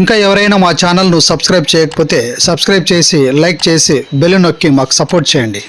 ఇంకా ఎవరైనా మా ఛానల్ను సబ్స్క్రైబ్ చేయకపోతే సబ్స్క్రైబ్ చేసి లైక్ చేసి బెల్ నొక్కి మాకు సపోర్ట్ చేయండి.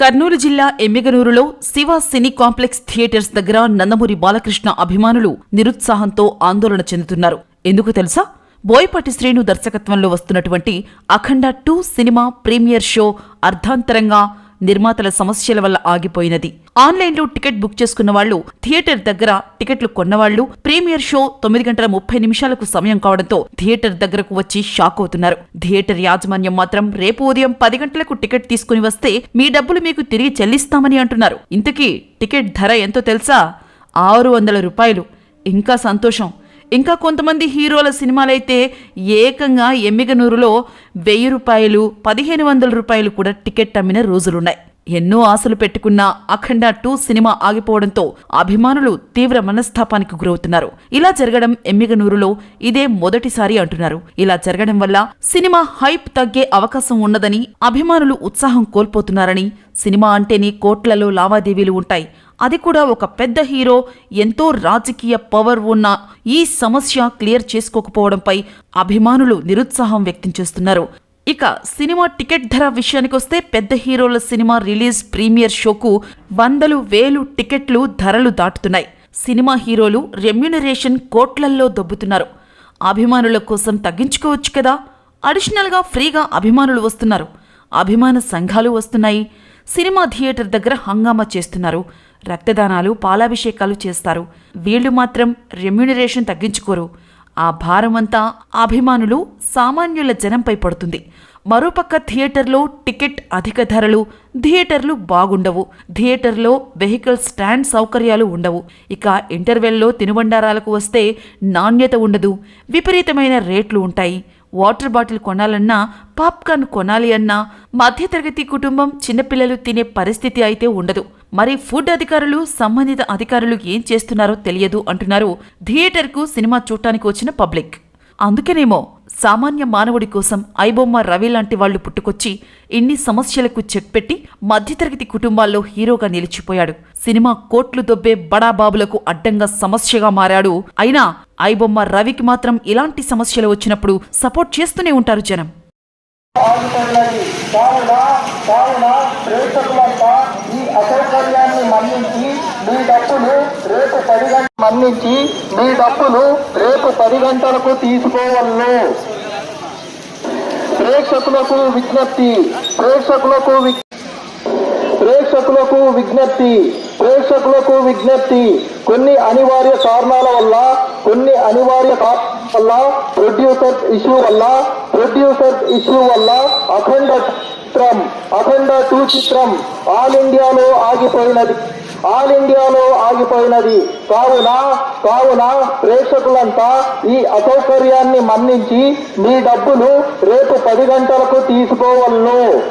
కర్నూలు జిల్లా ఎమ్మిగనూరులో శివ సినీ కాంప్లెక్స్ థియేటర్స్ దగ్గర నందమూరి బాలకృష్ణ అభిమానులు నిరుత్సాహంతో ఆందోళన చెందుతున్నారు. ఎందుకు తెలుసా? బోయపాటి శ్రీను దర్శకత్వంలో వస్తున్నటువంటి Akhanda two cinema premiere show అర్ధాంతరంగా నిర్మాతల సమస్యల వల్ల ఆగిపోయినది. ఆన్లైన్లో టికెట్ బుక్ చేసుకున్న వాళ్ళు థియేటర్ దగ్గర టికెట్లు కొన్నవాళ్ళు ప్రీమియర్ షో తొమ్మిది గంటల ముప్పై నిమిషాలకు సమయం కావడంతో థియేటర్ దగ్గరకు వచ్చి షాక్ అవుతున్నారు. థియేటర్ యాజమాన్యం మాత్రం రేపు ఉదయం పది గంటలకు టికెట్ తీసుకుని వస్తే మీ డబ్బులు మీకు తిరిగి చెల్లిస్తామని అంటున్నారు. ఇంతకీ టికెట్ ధర ఎంతో తెలుసా? ఆరు వందల రూపాయలు. ఇంకా సంతోషం. ఇంకా కొంతమంది హీరోల సినిమాలైతే ఏకంగా ఎమ్మిగనూరులో వెయ్యి రూపాయలు పదిహేను వందల రూపాయలు కూడా టికెట్ అమ్మిన రోజులున్నాయి. ఎన్నో ఆశలు పెట్టుకున్న అఖండ టూ సినిమా ఆగిపోవడంతో అభిమానులు తీవ్ర మనస్తాపానికి గురవుతున్నారు. ఇలా జరగడం ఎమ్మిగనూరులో ఇదే మొదటిసారి అంటున్నారు. ఇలా జరగడం వల్ల సినిమా హైప్ తగ్గే అవకాశం ఉన్నదని అభిమానులు ఉత్సాహం కోల్పోతున్నారని సినిమా అంటేనే కోట్లలో లావాదేవీలు ఉంటాయి. అది కూడా ఒక పెద్ద హీరో ఎంతో రాజకీయ పవర్ ఉన్న ఈ సమస్య క్లియర్ చేసుకోకపోవడంపై అభిమానులు నిరుత్సాహం వ్యక్తం చేస్తున్నారు. ఇక సినిమా టికెట్ ధర విషయానికొస్తే పెద్ద హీరోల సినిమా రిలీజ్ ప్రీమియర్ షోకు వందలు వేలు టికెట్లు ధరలు దాటుతున్నాయి. సినిమా హీరోలు రెమ్యునరేషన్ కోట్లల్లో దొబ్బుతున్నారు. అభిమానుల కోసం తగ్గించుకోవచ్చు కదా? అడిషనల్గా ఫ్రీగా అభిమానులు వస్తున్నారు. అభిమాన సంఘాలు వస్తున్నాయి. సినిమా థియేటర్ దగ్గర హంగామా చేస్తున్నారు. రక్తదానాలు పాలాభిషేకాలు చేస్తారు. వీళ్ళు మాత్రం రెమ్యునరేషన్ తగ్గించుకోరు. ఆ భారమంతా అభిమానులు సామాన్యుల జనంపై పడుతుంది. మరోపక్క థియేటర్లో టికెట్ అధిక ధరలు థియేటర్లు బాగుండవు. థియేటర్లో వెహికల్ స్టాండ్ సౌకర్యాలు ఉండవు. ఇక ఇంటర్వెల్లో తినుబండారాలకు వస్తే నాణ్యత ఉండదు. విపరీతమైన రేట్లు ఉంటాయి. వాటర్ బాటిల్ కొనాలన్నా పాప్కార్న్ కొనాలి అన్నా మధ్యతరగతి కుటుంబం చిన్నపిల్లలు తినే పరిస్థితి అయితే ఉండదు. మరి ఫుడ్ అధికారులు సంబంధిత అధికారులు ఏం చేస్తున్నారో తెలియదు అంటున్నారు. థియేటర్కు సినిమా చూడటానికి వచ్చిన పబ్లిక్. అందుకేనేమో సామాన్య మానవుడి కోసం ఐబొమ్మ రవి లాంటి వాళ్ళు పుట్టుకొచ్చి ఇన్ని సమస్యలకు చెక్ పెట్టి మధ్యతరగతి కుటుంబాల్లో హీరోగా నిలిచిపోయాడు. సినిమా కోట్లు దొబ్బే బడాబాబులకు అడ్డంగా సమస్యగా మారాడు. అయినా ఐబొమ్మ రవికి మాత్రం ఇలాంటి సమస్యలు వచ్చినప్పుడు సపోర్ట్ చేస్తూనే ఉంటారు జనం ఆగుతున్నది కావున కావున ప్రేక్షకులంతా ఈ అసౌకర్యాన్ని మన్నించి మీ డబ్బులు రేపు పది గంట మన్నించి మీ డబ్బులు రేపు పది గంటలకు తీసుకోవలను. ప్రేక్షకులకు విజ్ఞప్తి ప్రేక్షకులకు ప్రేక్షకులకు విజ్ఞప్తి ప్రేక్షకులకు విజ్ఞప్తి. కొన్ని అనివార్య కారణాల వల్ల కొన్ని అనివార్య కారణాల వల్ల ప్రొడ్యూసర్ ఇష్యూ వల్ల ప్రొడ్యూసర్ ఇష్యూ వల్ల అఖండ చిత్రం అఖండ టూ చిత్రం ఆల్ ఇండియాలో ఆగిపోయినది. ఆల్ ఇండియాలో ఆగిపోయినది. కావున కావున ప్రేక్షకులంతా ఈ అసౌకర్యాన్ని మన్నించి మీ డబ్బులు రేపు పది గంటలకు తీసుకోవలను.